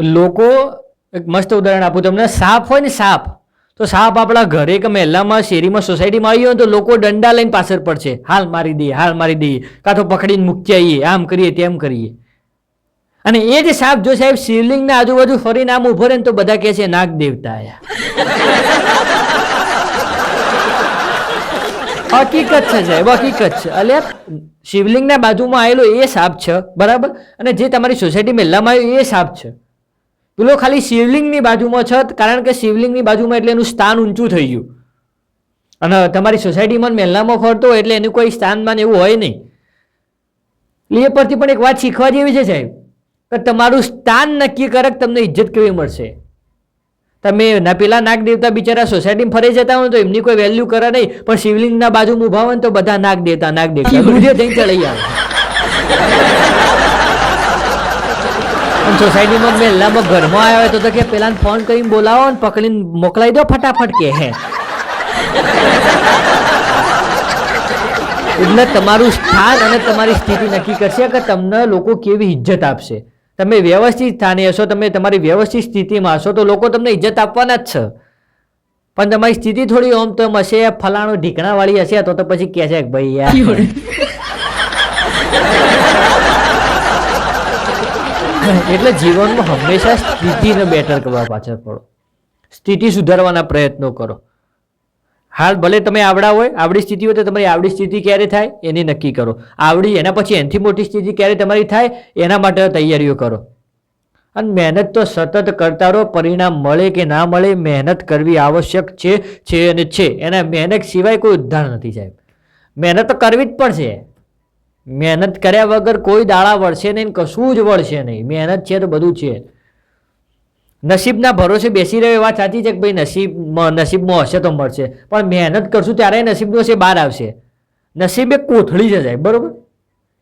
લોકો એક મસ્ત ઉદાહરણ આપું તમને, સાપ હોય ને સાપ, તો સાપ આપણા ઘરે કે મહેલામાં શેરીમાં, સોસાયટીમાં આવી હોય તો લોકો દંડા લઈને પાછળ પડશે. હાલ મારી દઈએ હાલ મારી દઈએ કાં તો પકડીને મૂકી આવીએ આમ કરીએ, તેમ કરીએ. અને એ જ સાપ, જો સાહેબ શિવલિંગના આજુબાજુ ફરીને આમ ઊભો રહે તો બધા કહે છે, નાગ દેવતા આયા. હકીકત છે સાહેબ, હકીકત છે. અલ્યા શિવલિંગના બાજુમાં આવેલો એ સાપ છે, બરાબર? અને જે તમારી સોસાયટી મહેલામાં આવ્યો એ સાપ છે. પેલો ખાલી શિવલિંગની બાજુમાં છત કારણ કે શિવલિંગની બાજુમાં એટલે એનું સ્થાન ઊંચું થઈ ગયું. અને તમારી સોસાયટીમાં મહેલામાં ફરતો એટલે એનું કોઈ સ્થાનમાં એવું હોય નહીં. એ પરથી પણ એક વાત શીખવા જેવી છે સાહેબ કે તમારું સ્થાન નક્કી કરે તમને ઇજ્જત કેવી મળશે. તમે ના પેલા નાગ દેવતા બિચારા સોસાયટીમાં ફરી જતા હોય તો એમની કોઈ વેલ્યુ કરે નહીં પણ શિવલિંગના બાજુમાં ઊભા હોય તો બધા નાગ દેવતા નાગ દેવતા દૂધે જઈને ચડી આવે. સોસાયટીમાં મહેલામાં ઘરમાં આવ્યા તો તો કે પેલા ફોન કરીને બોલાવો ને પકડીને મોકલાઈ દો ફટાફટ કે હે. એટલે તમારું સ્થાન અને તમારી સ્થિતિ નક્કી કરશે કે તમને લોકો કેવી ઇજ્જત આપશે. તમે વ્યવસ્થિત સ્થાને હશો, તમે તમારી વ્યવસ્થિત સ્થિતિમાં હશો તો લોકો તમને ઇજ્જત આપવાના જ છે. પણ તમારી સ્થિતિ થોડી ઓમ તો હશે, ફલાણું ઢીકણાવાળી હશે, તો તો પછી કહે છે ભાઈ યાર. એટલે જીવનમાં હંમેશા સ્થિતિને બેટર કરવા પાછળ પડો. સ્થિતિ સુધારવાના પ્રયત્નો કરો. હાલ ભલે તમે આવડા હોય, આવડી સ્થિતિ હોય તો તમારી આવડી સ્થિતિ ક્યારે થાય એની નક્કી કરો. આવડી એના પછી એનાથી મોટી સ્થિતિ ક્યારે તમારી થાય એના માટે તૈયારીઓ કરો. અને મહેનત તો સતત કરતા રહો પરિણામ મળે કે ના મળે મહેનત કરવી આવશ્યક છે છે અને છે. એના મહેનત સિવાય કોઈ ઉદ્ધાર નથી સાહેબ. મહેનત તો કરવી જ પડશે. મહેનત કર્યા વગર કોઈ દાડા વળશે નહીં કશું જ વળશે નહીં. મહેનત છે તો બધું છે. નસીબના ભરોસે બેસી રહ્યો એ વાત સાચી છે કે ભાઈ નસીબમાં નસીબમાં હશે તો મળશે. પણ મહેનત કરશું ત્યારે નસીબનું હશે, બહાર આવશે. નસીબ એક કોથળી છે સાહેબ બરોબર?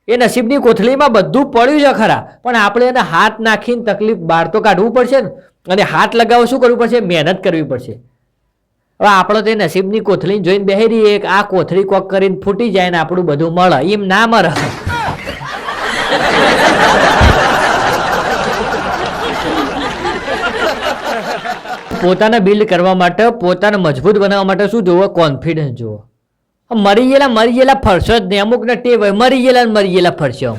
એ નસીબની કોથળીમાં બધું પડ્યું છે ખરા. પણ આપણે એને હાથ નાખીને તકલીફ બહાર તો કાઢવું પડશે ને. અને હાથ લગાવવા શું કરવું પડશે? મહેનત કરવી પડશે. હવે આપણે તે નસીબની કોથળી જોઈને બેહરી એક આ કોથળી કોક કરીને ફૂટી જાય ને આપણું બધું મળે. એમ ના મળે. પોતાને બિલ્ડ કરવા માટે, પોતાને મજબૂત બનાવવા માટે શું જોવો? કોન્ફિડન્સ જોવો. મરી ગયેલા મરી ગયેલા ફરશો જ નહીં. અમુકને ટેવ હોય, મરી ગયેલા મરી ગયેલા ફરશો.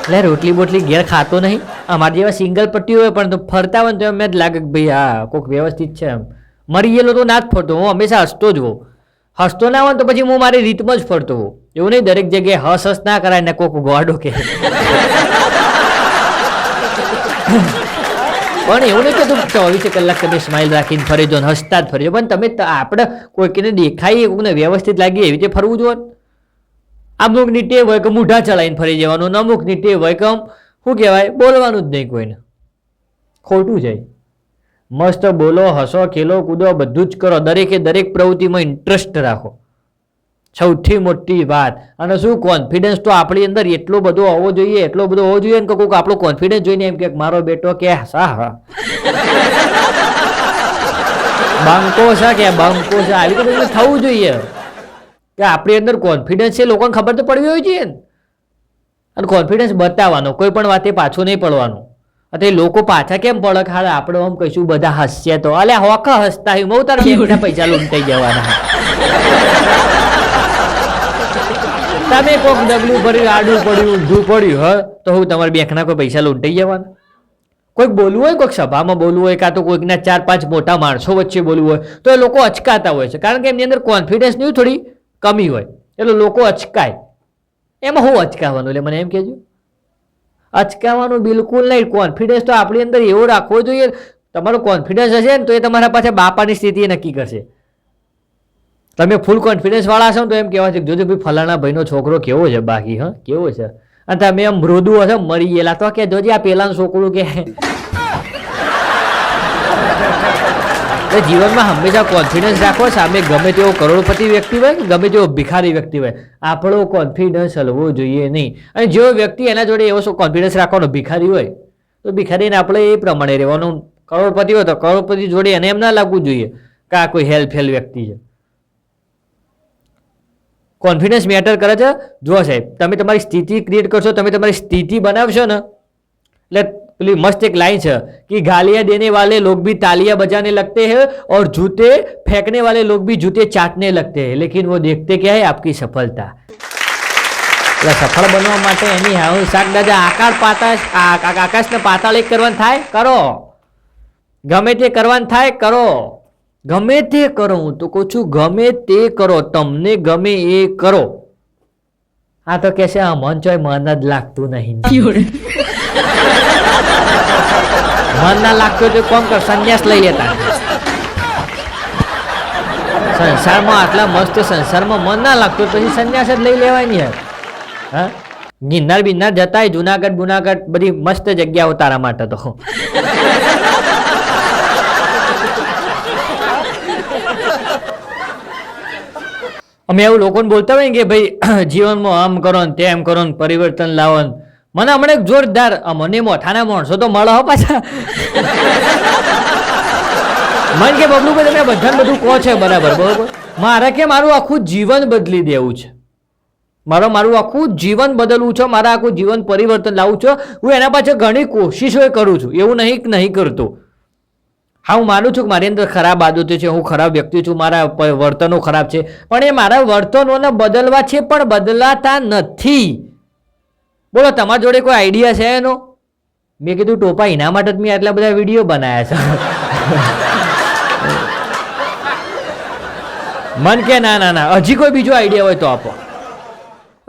એટલે રોટલી બોટલી ઘેર ખાતો નહીં. અમારા જેવા સિંગલ પટ્ટી હોય પણ ફરતા હોય તો એમ જ લાગે કે ભાઈ હા કોઈક વ્યવસ્થિત છે એમ મરી ગયેલો તો ના જ ફરતો, હું હંમેશા હસતો જ હોઉં હસતો ના હોય તો પછી હું મારી રીતમાં જ ફરતો હોઉં એવું નહીં દરેક જગ્યાએ હસ હસ ના કરાય ને કોઈક ગોડો કે પણ એવું નહીં કે તું ચોવીસે કલાક તમે સ્માઇલ રાખીને ફરી જો હસતા જ ફરી. પણ તમે આપણે કોઈકને દેખાઈએ કોઈને વ્યવસ્થિત લાગીએ એવી રીતે ફરવું જોઈએ. અમુકની ટેવ હોય કે મૂઢા ચલાવીને ફરી જવાનું અમુકની ટેવ હોય કે શું કહેવાય? બોલવાનું જ નહીં કોઈને. ખોટું જાય મસ્ત બોલો, હસો, ખેલો, કૂદો, બધું જ કરો. દરેકે દરેક પ્રવૃત્તિમાં ઇન્ટરેસ્ટ રાખો. સૌથી મોટી વાત. અને શું કોન્ફિડન્સ તો આપણી અંદર એટલો બધો હોવો જોઈએ, એટલો બધો હોવો જોઈએ ને કે કોઈક આપણો કોન્ફિડન્સ જોઈને એમ કે, મારો બેટો કે સા હા બંકો છે કે બંકો છે આવી તો થવું જોઈએ. કે આપણી અંદર કોન્ફિડન્સ છે, લોકોને ખબર તો પડવી હોય છે ને. અને કોન્ફિડન્સ બતાવવાનો, કોઈ પણ વાતે પાછું નહીં પડવાનું. અત્યારે લોકો પાછા કેમ પડે હાલ આપણે આમ કહીશું, બધા હસશે તો. અલે હોકા હસતા હોય બહુ તારા બેંકના પૈસા લૂંટાઈ જવાના. તમે કોક ડબલું ભર્યું, આડું પડ્યું, ઊંધું પડ્યું, હ? તો હું તમારી બેંકના કોઈ પૈસા લૂંટાઈ જવાના? કોઈક બોલવું હોય, કોઈક સભામાં બોલવું હોય, કાં તો કોઈકના ચાર પાંચ મોટા માણસો વચ્ચે બોલવું હોય, તો એ લોકો અચકાતા હોય છે. કારણ કે એમની અંદર કોન્ફિડન્સની થોડી કમી હોય. એટલે લોકો અચકાય. એમાં હું અચકાવાનું? એટલે મને એમ કહેજો. અચકાવાનું બિલકુલ નહીં. કોન્ફિડન્સ તો આપણી અંદર એવો રાખવો જોઈએ. તમારો કોન્ફિડન્સ હશે ને તો એ તમારા પાસે બાપાની સ્થિતિ નક્કી કરશે. તમે ફૂલ કોન્ફિડન્સ વાળા છો ને તો એમ કહેવા છે જોજો ભાઈ ફલાણા ભાઈનો છોકરો કેવો છે બાકી, હા? કેવો છે? અને તમે એમ મૃદુ હશે, મરી ગયેલા. તો કે જોજે આ પેલાનું છોકરું કે એટલે જીવનમાં હંમેશા કોન્ફિડન્સ રાખો, સામે ગમે તેવો કરોડપતિ વ્યક્તિ હોય કે ગમે તેવો ભિખારી વ્યક્તિ હોય, આપણો કોન્ફિડન્સ હલવો જોઈએ નહીં. અને જેવો વ્યક્તિ એના જોડે એવો કોન્ફિડન્સ રાખવાનો ભિખારી હોય, તો ભિખારીને આપણે એ પ્રમાણે રહેવાનું. કરોડપતિ હોય તો કરોડપતિ જોડે એને એમ ના લાગવું જોઈએ કે આ કોઈ હેલ્પ હેલ વ્યક્તિ છે. કોન્ફિડન્સ મેટર કરે છે? જુઓ સાહેબ, તમે તમારી સ્થિતિ ક્રિએટ કરશો, તમે તમારી સ્થિતિ બનાવશો ને, એટલે પેલી મસ્ત એક લાઈન છે કે ગાલિયા देने वाले लोग भी तालियां बजाने लगते हैं और जूते फेंकने वाले लोग भी जूते चाटने लगते हैं लेकिन वो देखते क्या है आपकी सफलता એટલે સફળ બનવા માટે એની હું શાક દાદા આકાર પાતાશ આકાશને પાતાળ એક કરવાનું થાય? કરો. ગમે તે કરવાનું થાય, કરો. ગમે તે કરો, હું તો કહું છું, ગમે તે કરો, તમને ગમે એ કરો. આ તો કહેશે, આ મન ચોય મન જ લાગતું નહીં. મન ના લાગતું હતું કોણ કર, સંન્યાસ લઈ લેતા. સંસારમાં આટલા મસ્ત, સંસારમાં મન ના લાગતું પછી સંન્યાસ જ લઈ લેવાય ને યાર. હા? ગિરનાર બિરનાર જતાય જુનાગઢ, બુનાગઢ, બધી મસ્ત જગ્યાઓ તારા માટે તો. અમે એવું લોકોને બોલતા હોય ને કે ભાઈ, જીવનમાં આમ કરો ને તેમ કરો ને પરિવર્તન લાવો ને. મને હમણાં એક જોરદાર મને મોઠાના માણસો તો મળો હો પાછા. મન કે બબલુભાઈ તમે બધાને બધું કહો છે. બરાબર, બરોબર. મારે કે, મારું આખું જીવન બદલી દેવું છે. મારો, મારું આખું જીવન બદલવું છે, મારા આખું જીવન પરિવર્તન લાવવું છે. હું એના પાછળ ઘણી કોશિશો કરું છું. એવું નહીં નહીં કરતો. હા, હું માનું છું કે મારી અંદર ખરાબ આદતો છે, હું ખરાબ વ્યક્તિ છું, મારા વર્તનો ખરાબ છે. પણ એ મારા વર્તનોને બદલવા છે, પણ બદલાતા નથી. બોલો, તમારી જોડે કોઈ આઈડિયા છે એનો? મેં કીધું, ટોપા એના માટે જ મેં આટલા બધા વીડિયો બનાવ્યા છે. મન કે, ના ના ના, હજી કોઈ બીજો આઈડિયા હોય તો આપો.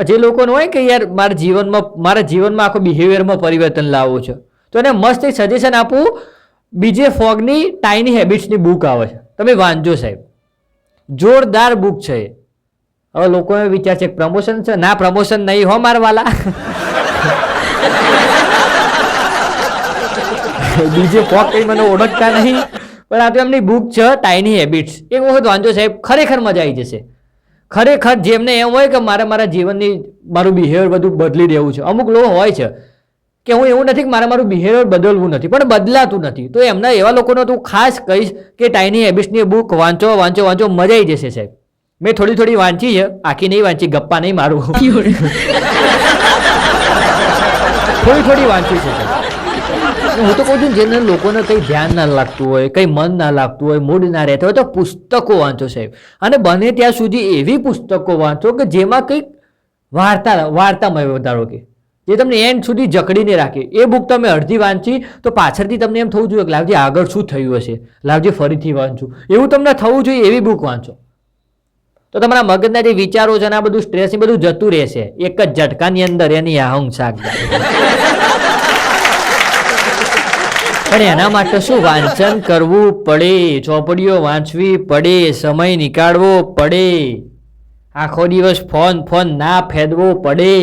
જે લોકોને હોય કે યાર, મારા જીવનમાં મારા જીવનમાં આખો બિહેવિયરમાં પરિવર્તન લાવવું છે. તો એને મસ્ત એક સજેશન આપું, બીજે ફોગની ટાઈની હેબિટ્સની બુક આવે છે. તમે વાંચજો સાહેબ. જોરદાર બુક છે એ. હવે લોકો એ વિચાર છે પ્રમોશન છે? ના પ્રમોશન નહીં હો મારવાલા. બીજે ફોગ કઈ મને ઓળખતા નહીં, પણ આ તો એમની બુક છે ટાઈની હેબિટ્સ એક વખત વાંચો સાહેબ, ખરેખર મજા આવી જશે. ખરેખર જેમને એમ હોય કે મારે મારા જીવનની મારું બિહેવિયર બધું બદલી દેવું છે. અમુક લોકો હોય છે કે હું એવું નથી કે મારે મારું બિહેવિયર બદલવું નથી, પણ બદલાતું નથી. તો એમના એવા લોકોને તું ખાસ કહીશ કે ટાઈની હેબિટ્સની બુક વાંચો વાંચો વાંચો, મજા આવી જશે સાહેબ. મેં થોડી થોડી વાંચી છે. આખી નહીં વાંચી, ગપ્પા નહીં મારું. થોડી થોડી વાંચી છે. હું તો કહું છું જેને લોકોને કંઈ ધ્યાન ના લાગતું હોય, કંઈ મન ના લાગતું હોય, મૂડ ના રહેતો હોય, તો પુસ્તકો વાંચો સાહેબ. અને બને ત્યાં સુધી એવી પુસ્તકો વાંચો કે જેમાં કંઈક વાર્તા વાર્તામય વધારો કે. જે તમને એન્ડ સુધી જકડીને રાખે. એ બુક તમે અડધી વાંચી, તો પાછળથી તમને એમ થવું જોઈએ કે લાવજે આગળ શું થયું હશે? લાવજે ફરીથી વાંચું. એવું તમને થવું જોઈએ એવી બુક વાંચો. તો તમારા મગજના જે વિચારો છે ને, આ બધું સ્ટ્રેસ બધું જતું રહેશે. એક જ ઝટકાની અંદર એની આહંગ પણ એના માટે શું વાંચન કરવું પડે? ચોપડીઓ વાંચવી પડે, સમય નીકાળવો પડે. આખો દિવસ ફોન ફોન ના ફેદવો પડે.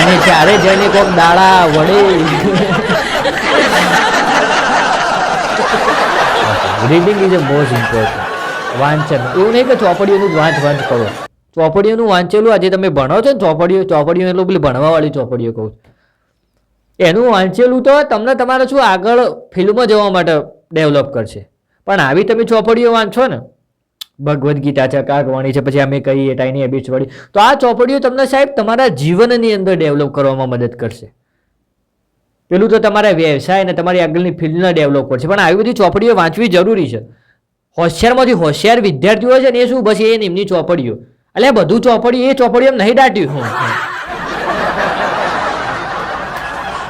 અને ત્યારે જઈને કોઈક દાડા વડે reading is a most important વાંચન. એવું નહીં કે ચોપડીઓનું વાંચ વાંચ કરો. ચોપડીઓનું વાંચેલું આજે તમે ભણો છો ને ચોપડીઓ ચોપડીઓ એટલું પેલી ભણવાવાળી ચોપડીઓ કહું. એનું વાંચેલું તો તમને તમારે શું આગળ ફિલ્મમાં જવા માટે ડેવલપ કરશે. પણ આવી તમે ચોપડીઓ વાંચો ને, ભગવદ્ ગીતા છે, કાગવાણી છે, પછી અમે કહીએ ટાઈની હેબિટ્સ વાળી, તો આ ચોપડીઓ તમને સાહેબ તમારા જીવનની અંદર ડેવલપ કરવામાં મદદ કરશે. પેલું તો તમારા વ્યવસાય અને તમારી આગળની ફિલ્ડને ડેવલપ કરશે પણ આવી બધી ચોપડીઓ વાંચવી જરૂરી છે. હોશિયારમાંથી હોશિયાર વિદ્યાર્થીઓ છે ને એ શું? બસ એ એમની ચોપડીઓ. એટલે બધું ચોપડી એ ચોપડીઓ એમ નહીં દાટ્યું.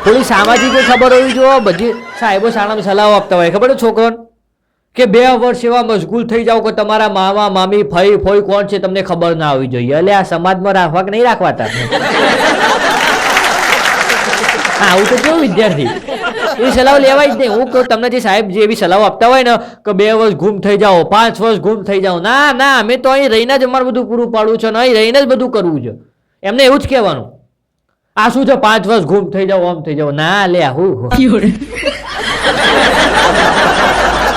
થોડી સામાજિક ખબર હોવી જોઈએ બધી સાહેબો શાળામાં સલાહો આપતા હોય. ખબર છે છોકરોને? કે બે વર્ષ એવા મશગુલ થઈ જાઓ કે તમારા મામા, મામી, ફઈ, ફોઈ કોણ છે, તમને ખબર ના આવવી જોઈએ. એટલે આ સમાજમાં રાખવા કે નહીં રાખવાતા? આવું તો કેવું વિદ્યાર્થી? એ સલાહ લેવાય જ નહીં. હું કહું તમને જે સાહેબ જે એવી સલાહ આપતા હોય ને, કે બે વર્ષ ગુમ થઈ જાઓ, પાંચ વર્ષ ગુમ થઈ જાઓ. ના ના, અમે તો અહીં રહીને જ અમારું બધું પૂરું પાડવું છે અહીં રહીને જ બધું કરવું છે. એમને એવું જ કહેવાનું. આ શું છે? પાંચ વર્ષ ગુમ થઈ જાઓ, આમ થઈ જાઓ. ના, લે હું?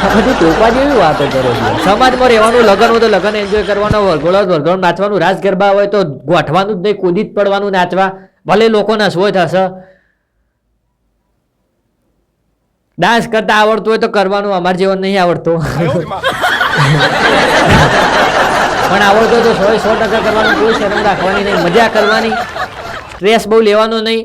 બધી ટોપા જેવી વાતો કરો છો. સમાજમાં રહેવાનું, લગન હોય તો લગન એન્જોય કરવાનો, વરઘોડો વરઘોડો નાચવાનું. રાસ ગરબા હોય તો ગોઠવાનું જ નહીં, કૂદી જ પડવાનું નાચવા. ભલે લોકોના શોય થશે. ડાન્સ કરતા આવડતું હોય તો કરવાનું અમારા જેવો નહીં આવડતો. પણ આવડતો તો સો સો ટકા કરવાનું કોઈ શરમ રાખવાની નહીં મજા કરવાની. સ્ટ્રેસ બહુ લેવાનો નહીં.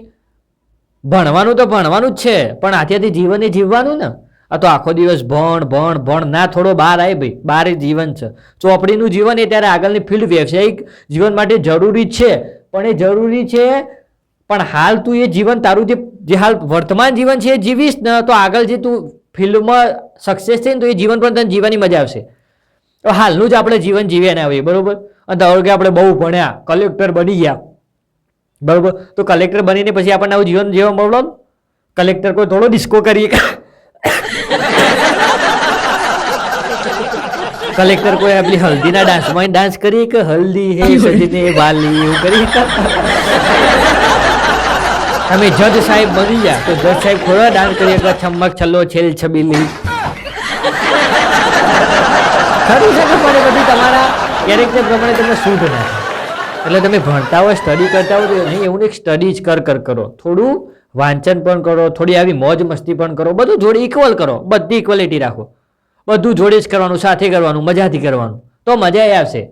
ભણવાનું તો ભણવાનું જ છે પણ આથી જીવન એ જીવવાનું ને. આ તો આખો દિવસ ભણ ભણ ભણ ના થોડો બહાર આવે ભાઈ બહાર એ જીવન છે. ચોપડીનું જીવન એ ત્યારે આગળની ફિલ્ડ વ્યવસાયિક જીવન માટે જરૂરી જ છે. પણ એ જરૂરી છે પણ હાલ તું એ જીવન તારું જે જે હાલ વર્તમાન જીવન છે એ જીવીશ, ને તો આગળ જે તું ફિલ્ડમાં સક્સેસ થઈને તો એ જીવન પણ તને જીવવાની મજા આવશે. તો હાલનું જ આપણે જીવન જીવ્યા ને આવીએ બરોબર? અને ધારો કે આપણે બહુ ભણ્યા કલેક્ટર બની ગયા, બરોબર? તો કલેક્ટર બનીને પછી આપણને આવું જીવન જીવવા મળો કલેક્ટર કોઈ થોડો ડિસ્કો કરીએ. કલેક્ટર કોઈ આપણી હલ્દીના ડાન્સમાં ડાન્સ કરીએ કે હલ્દી હે સજીને વાલી એવું કરી તમે જજ સાહેબ બની ગયા તો જજ સાહેબ ખોડો દાન કરી કે છમક છલ્લો છેલ છબીલી ખરું છે પણ બધું તમારા કેરેક્ટર પ્રમાણે તમને શૂટ ના એટલે તમે ભણતા હોય સ્ટડી કરતા હોય, તો નહીં, એવું નહીં સ્ટડી જ કર કર, કરો. થોડું વાંચન પણ કરો, થોડી આવી મોજ મસ્તી પણ કરો, બધું જોડે ઇક્વલ કરો. બધી ઇક્વલિટી રાખો. બધું જોડે જ કરવાનું, સાથે કરવાનું, મજાથી કરવાનું. તો મજા એ આવશે.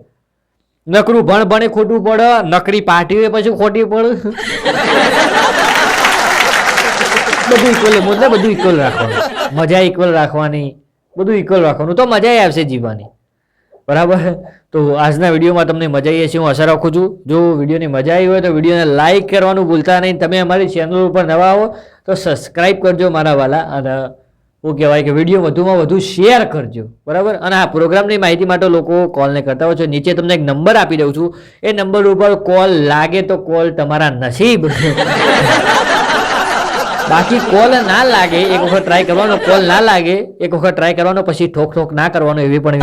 નકરું ભણ ભણે ખોટું પડે, નકરી પાર્ટી હોય, પછી ખોટી પડે. બધું ઇક્વલ મુદ્દે બધું ઇક્વલ રાખવાનું. મજા ઇક્વલ રાખવાની. બધું ઇક્વલ રાખવાનું. તો મજા આવશે જીવવાની. બરાબર? તો આજના વિડીયોમાં તમને મજા આવી હશે, હું આશા રાખું છું. જો વિડીયોની મજા આવી હોય તો વિડીયોને લાઇક કરવાનું ભૂલતા નહીં. તમે અમારી ચેનલ ઉપર નવા આવો તો સબસ્ક્રાઇબ કરજો મારા વાલા. અને શું કહેવાય કે વીડિયો વધુમાં વધુ શેર કરજો. બરાબર? અને આ પ્રોગ્રામની માહિતી માટે લોકો કોલને કરતા હોય છે. નીચે તમને એક નંબર આપી દઉં છું. એ નંબર ઉપર કોલ લાગે તો કોલ તમારા નસીબ. બાકી કોલ ના લાગે એક વખત ટ્રાય કરવાનો કોલ ના લાગે એક વખત ટ્રાય કરવાનો પછી ઠોક ઠોક ના કરવાનો એવી પણ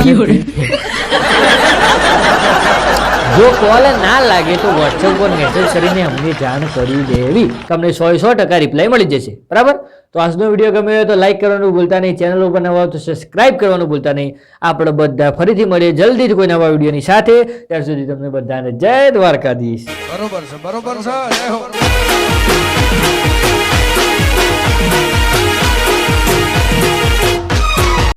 જો કોલ ના લાગે તો વોટ્સએપ પર મેસેજ કરીને અમને જાણ કરી દેવી. તમને સો સો ટકા રિપ્લાય મળી જશે. બરાબર? તો આજનો વીડિયો ગમ્યો હોય તો લાઈક કરવાનું ભૂલતા નહીં ચેનલ ઉપર નવા તો સબસ્ક્રાઇબ કરવાનું ભૂલતા નહીં. આપણે બધા ફરીથી મળીએ જલ્દી જ કોઈ નવા વિડીયોની સાથે. ત્યાર સુધી તમને બધાને જય દ્વારકાધીશ. બરોબર છે બરોબર છે જય હો.